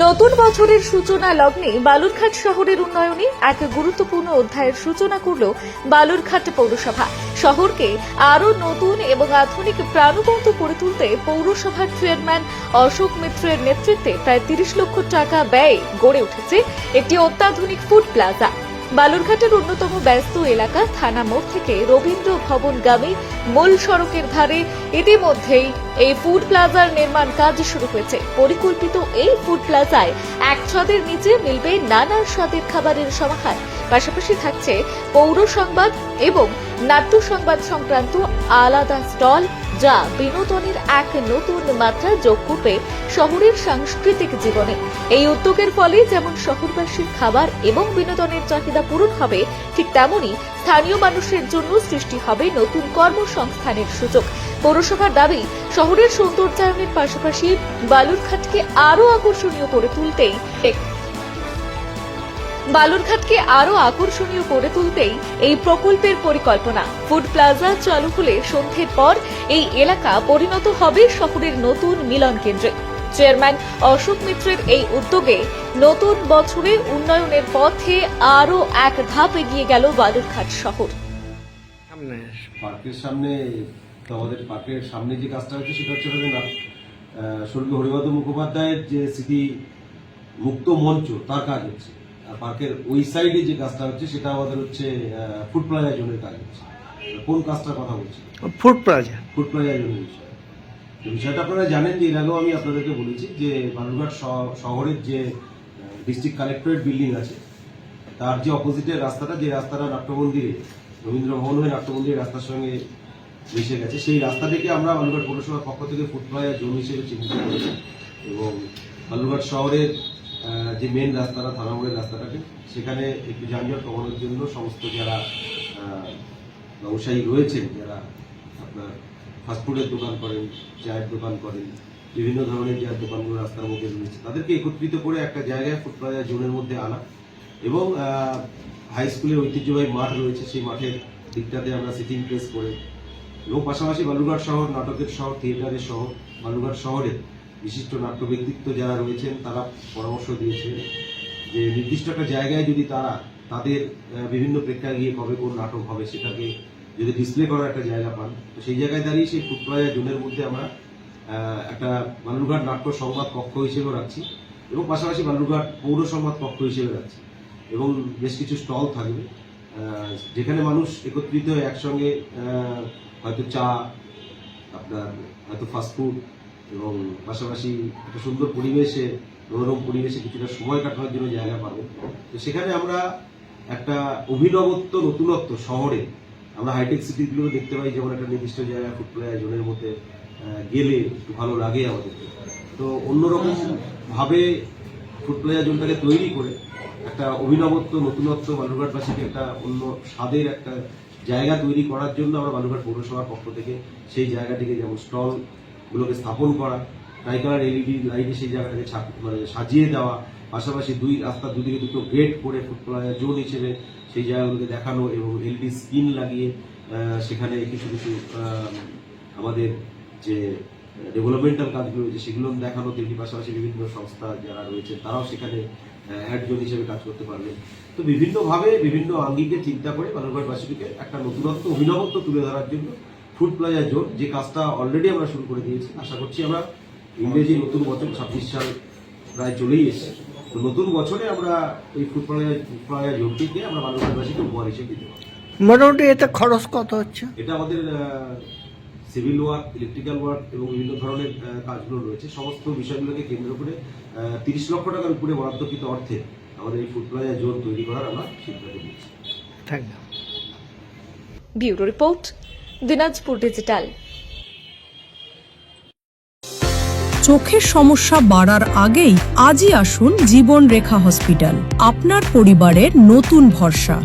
নতুন বছরের সূচনা লগ্নে বালুরঘাট শহরের উন্নয়নে এক গুরুত্বপূর্ণ অধ্যায়ের সূচনা করল বালুরঘাট পৌরসভা। শহরকে আরও নতুন এবং আধুনিক প্রাণবন্ত করে তুলতে পৌরসভার চেয়ারম্যান অশোক মিত্রের নেতৃত্বে প্রায় তিরিশ লক্ষ টাকা ব্যয়ে গড়ে উঠেছে একটি অত্যাধুনিক ফুড প্লাজা। বালুরঘাটের অন্যতম ব্যস্ত এলাকা থানা মোড় থেকে রবীন্দ্র ভবনগামী মূল সড়কের ধারে ইতিমধ্যেই এই ফুড প্লাজার নির্মাণ কাজ শুরু হয়েছে। পরিকল্পিত এই ফুড প্লাজায় এক ছাদের নিচে মিলবে নানা স্বাদের খাবারের সমাহার। পাশাপাশি থাকছে পৌর সংবাদ এবং নাট্য সংবাদ সংক্রান্ত আলাদা স্টল যা বিনোদনের এক নতুন মাত্রা যোগ করবে শহরের সাংস্কৃতিক জীবনে। এই উদ্যোগের ফলে যেমন শহরবাসীর খাবার এবং বিনোদনের চাহিদা পূরণ হবে, ঠিক তেমনি স্থানীয় মানুষের জন্য সৃষ্টি হবে নতুন কর্মসংস্থানের সুযোগ। পৌরসভার দাবি, শহরের সৌন্দর্যায়নের পাশাপাশি বালুরঘাটকে আরও আকর্ষণীয় করে তুলতেই বালুরঘাটকে আরও আকর্ষণীয় করে তুলতেই এই প্রকল্পের পরিকল্পনা। ফুড প্লাজা চালু হলে সন্ধ্যের পর এই এলাকা পরিণত হবে শহরের নতুন মিলন কেন্দ্রে। চেয়ারম্যান অশোক মিত্রের এই উদ্যোগে নতুন বছরে উন্নয়নের পথে আরও এক ধাপ এগিয়ে গেল বালুরঘাট শহর। পার্কের সামনে আমাদের পার্কের সামনে যে কাজটা হচ্ছে সেটা হচ্ছে না স্বর্গীয় হরিবাদ মুখোপাধ্যায়ের যে স্মৃতি মুক্ত মঞ্চ তার কাজ হচ্ছে। পার্কের ওই সাইডে যে কাজটা হচ্ছে সেটা আমাদের হচ্ছে ফুড প্লাজা জোনের কাজ হচ্ছে। কোন কাজটার কথা বলছি? Food plaza. ফুড প্লাজা জোনের বিষয় বিষয়টা আপনারা জানেন যে এর আগেও আমি আপনাদেরকে বলেছি যে বালুরঘাট শ- শহরের যে ডিস্ট্রিক্ট কালেক্টরেট বিল্ডিং আছে তার যে অপোজিটের রাস্তাটা যে রাস্তাটা নাট্যমন্দিরে রবীন্দ্র ভবন হয়ে নাট্যমন্দিরের রাস্তার সঙ্গে মিশে গেছে সেই রাস্তা রাস্তাটিকে আমরা বালুরঘাট পৌরসভার পক্ষ থেকে ফুড প্লাজা জোন হিসেবে চিহ্নিত করেছি। এবং বালুরঘাট শহরের যে মেন রাস্তাটা, থানামোড়ের রাস্তাটাকে, সেখানে একটু যানজট কমানোর জন্য সমস্ত যারা ব্যবসায়ী রয়েছেন, যারা আপনার ফাস্টফুডের দোকান করেন, চায়ের দোকান করেন, বিভিন্ন ধরনের যে দোকানগুলো রাস্তার মধ্যে রয়েছে, তাদেরকে একত্রিত করে একটা জায়গায় প্লাজা জোনের মধ্যে আনা। এবং হাই স্কুলের ঐতিহ্যবাহী মাঠ রয়েছে, সেই মাঠের দিকটাতে আমরা সিটিং প্লেস করে, এবং পাশাপাশি বালুরঘাট শহর, নাটকের শহর থিয়েটারের শহর, বালুরঘাট শহরের বিশিষ্ট নাট্য ব্যক্তিত্ব যারা রয়েছেন, তারা পরামর্শ দিয়েছেন যে নির্দিষ্ট একটা জায়গায় যদি তারা তাদের বিভিন্ন প্রেক্ষাগৃহে কবে কোন নাটক হবে সেটাকে যদি ডিসপ্লে করার একটা জায়গা পান, তো সেই জায়গায় দাঁড়িয়ে সেই প্লাজা জোনের মধ্যে আমরা একটা বালুরঘাট নাট্য সংবাদ কক্ষ হিসেবে রাখছি এবং পাশাপাশি বালুরঘাট পৌর সংবাদ কক্ষ হিসেবে রাখছি এবং বেশ কিছু স্টল থাকবে যেখানে মানুষ একত্রিত হয়ে একসঙ্গে হয়তো চা, আপনার হয়তো ফাস্টফুড এবং পাশাপাশি একটা সুন্দর পরিবেশে, মনোরম পরিবেশে কিছুটা সময় কাটানোর জন্য জায়গা পাবো। তো সেখানে আমরা একটা অভিনবত্ব নতুনত্ব শহরে, আমরা হাইটেক সিটিগুলো দেখতে পাই যেমন একটা নির্দিষ্ট জায়গায় ফুড প্লাজা জোনের মধ্যে গেলে একটু ভালো লাগে আমাদেরকে তো অন্যরকম ভাবে ফুড প্লাজা জোনটাকে তৈরি করে একটা অভিনবত্ব, নতুনত্ব বালুরঘাটবাসীকে একটা অন্য স্বাদের একটা জায়গা তৈরি করার জন্য আমরা বালুরঘাট পৌরসভার পক্ষ থেকে সেই জায়গাটিকে যেমন স্টল গুলোকে স্থাপন করা ট্রাইকালার এলইডি লাইটে সেই জায়গাটাকে মানে সাজিয়ে দেওয়া, পাশাপাশি দুই রাস্তা দুদিকে দুটো গেট করে প্লাজা জোন হিসেবে সেই জায়গাগুলোকে দেখানো এবং এলইডি স্ক্রিন লাগিয়ে সেখানে কিছু কিছু আমাদের যে ডেভেলপমেন্টাল কাজগুলো রয়েছে সেগুলো দেখানো, তেমনি পাশাপাশি বিভিন্ন সংস্থা যারা রয়েছে তারাও সেখানে অ্যাড জোন হিসেবে কাজ করতে পারবেন তো বিভিন্নভাবে, বিভিন্ন আঙ্গিকে চিন্তা করে বালুরঘাটবাসীকে একটা নতুনত্ব, অভিনবত্ব তুলে ধরার জন্য ফুড প্লাজা জোন যে কাজটা অলরেডি আমরা শুরু করে দিয়েছি আশা করছি আমরা ইংরেজি নতুন বছর ছাব্বিশ সাল প্রায় চলেই এসেছে। তো নতুন বছরে আমরা এই ফুড প্লাজা প্লাজা জোনটিকে আমরা বালুরঘাটবাসীকে উপহার হিসেবে দিতে পারি মোটামুটি এতে খরচ কত হচ্ছে? এটা আমাদের সিভিল ওয়ার্ক ইলেকট্রিক্যাল ওয়ার্ক এবং বিভিন্ন ধরনের কাজগুলো রয়েছে। সমস্ত বিষয়গুলোকে কেন্দ্র করে তিরিশ লক্ষ টাকার উপরে বরাদ্দকৃত অর্থে আমাদের এই ফুড প্লাজা জোন তৈরি করার আমরা সিদ্ধান্ত নিয়েছি। Thank you. Bureau report Dinajpur digital. চোখের সমস্যা বাড়ার আগেই আজই আসুন জীবন রেখা হসপিটাল। আপনার পরিবারের নতুন ভরসা।